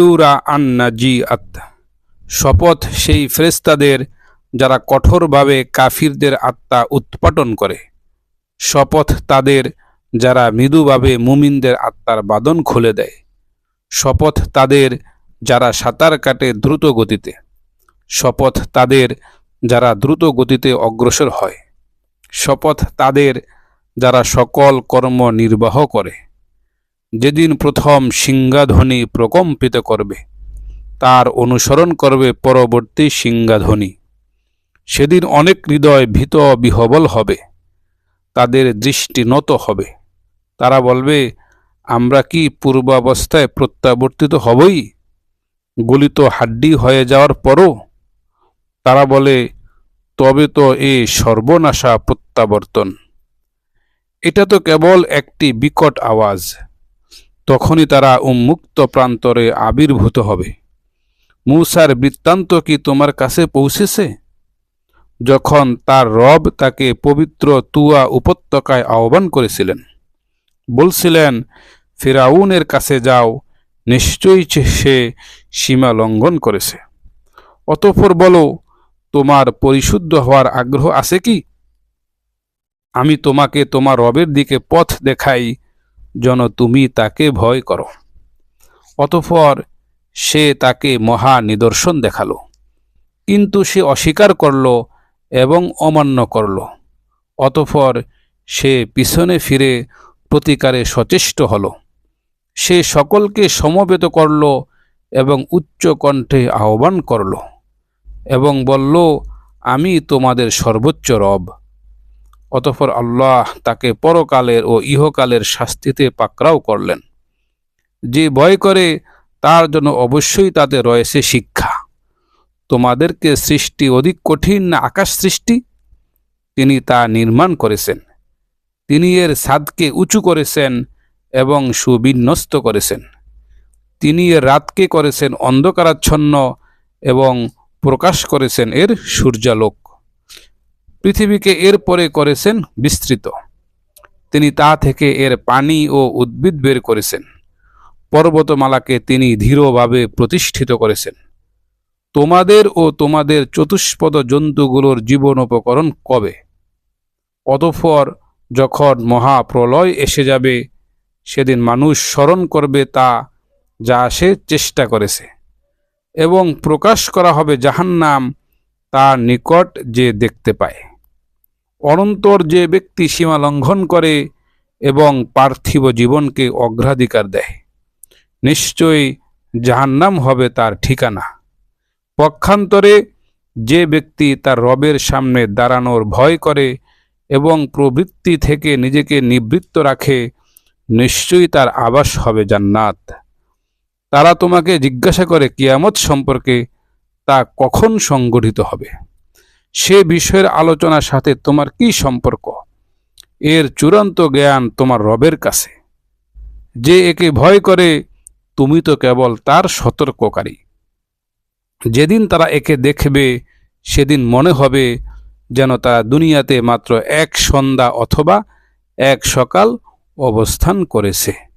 সুরা আন্না জি আত শপথ সেই ফ্রেস্তাদের যারা কঠোরভাবে কাফিরদের আত্মা উৎপাটন করে। শপথ তাদের যারা মৃদুভাবে মুমিনদের আত্মার বাদন খুলে দেয়। শপথ তাদের যারা সাঁতার কাটে দ্রুত গতিতে। শপথ তাদের যারা দ্রুত গতিতে অগ্রসর হয়। শপথ তাদের যারা সকল কর্ম নির্বাহ করে। যেদিন প্রথম সিংহাধ্বনি প্রকম্পিত করবে, তার অনুসরণ করবে পরবর্তী সিংহাধ্বনি। সেদিন অনেক হৃদয় ভীত বিহবল হবে, তাদের দৃষ্টি নত হবে। তারা বলবে, আমরা কি পূর্বাবস্থায় প্রত্যাবর্তিত হবই? গলিত হাড্ডি হয়ে যাওয়ার পরও? তারা বলে, তবে তো এ সর্বনাশা প্রত্যাবর্তন। এটা তো কেবল একটি বিকট আওয়াজ। তখনই তারা উন্মুক্ত প্রান্তরে আবির্ভূত হবে। মূসার বৃত্তান্ত কি তোমার কাছে পৌঁছেছে? যখন তার রব তাকে পবিত্র তুয়া উপত্যকায় আহ্বান করেছিলেন, বলছিলেন, ফেরাউনের কাছে যাও, নিশ্চয়ই সে সীমা লঙ্ঘন করেছে। অতঃপর বলো, তোমার পরিশুদ্ধ হওয়ার আগ্রহ আছে কি? আমি তোমাকে তোমার রবের দিকে পথ দেখাই যেন তুমি তাকে ভয় করো। অতঃপর সে তাকে মহা নিদর্শন দেখাল। কিন্তু সে অস্বীকার করল এবং অমান্য করল। অতঃপর সে পিছনে ফিরে প্রতিকারে সচেষ্ট হল। সে সকলকে সমবেত করল এবং উচ্চ কণ্ঠে আহ্বান করল এবং বলল, আমি তোমাদের সর্বোচ্চ রব। অতঃপর আল্লাহ তাকে পরকালের ও ইহকালের শাস্তিতে পাকড়াও করলেন। যে ভয় করে, তার জন্য অবশ্যই তাতে রয়েছে শিক্ষা। তোমাদেরকে সৃষ্টি অধিক কঠিন না আকাশ সৃষ্টি? তিনি তা নির্মাণ করেছেন। তিনি এর ছাদকে উঁচু করেছেন এবং সুবিন্যস্ত করেছেন। তিনি এর রাতকে করেছেন অন্ধকারাচ্ছন্ন এবং প্রকাশ করেছেন এর সূর্যালোক। পৃথিবীকে এর পরে করেছেন বিস্তৃত। তিনি তা থেকে এর পানি ও উদ্ভিদ বের করেছেন। পর্বতমালাকে তিনি ধীরভাবে প্রতিষ্ঠিত করেছেন। তোমাদের ও তোমাদের চতুষ্পদ জন্তুগুলোর জীবনোপকরণ কবে? অতঃপর যখন মহাপ্রলয় এসে যাবে, সেদিন মানুষ স্মরণ করবে তা যা সে চেষ্টা করেছে এবং প্রকাশ করা হবে জাহান্নাম, তার নিকট যে দেখতে পায়। অনন্তর যে ব্যক্তি সীমা লঙ্ঘন করে এবং পার্থিব জীবনকে অগ্রাধিকার দেয়, নিশ্চয়ই জাহান্নাম হবে তার ঠিকানা। পক্ষান্তরে যে ব্যক্তি তার রবের সামনে দাঁড়ানোর ভয় করে এবং প্রবৃত্তি থেকে নিজেকে নিবৃত্ত রাখে, নিশ্চয়ই তার আবাস হবে জান্নাত। তারা তোমাকে জিজ্ঞাসা করে কিয়ামত সম্পর্কে তা কখন সংগঠিত হবে? সে বিষয়ের আলোচনার সাথে তোমার কি সম্পর্ক? এর চূড়ান্ত জ্ঞান তোমার রবের কাছে। যে একে ভয় করে, তুমি তো কেবল তার সতর্ককারী। যেদিন তারা একে দেখবে, সেদিন মনে হবে যেন তারা দুনিয়াতে মাত্র এক সন্ধ্যা অথবা এক সকাল অবস্থান করেছে।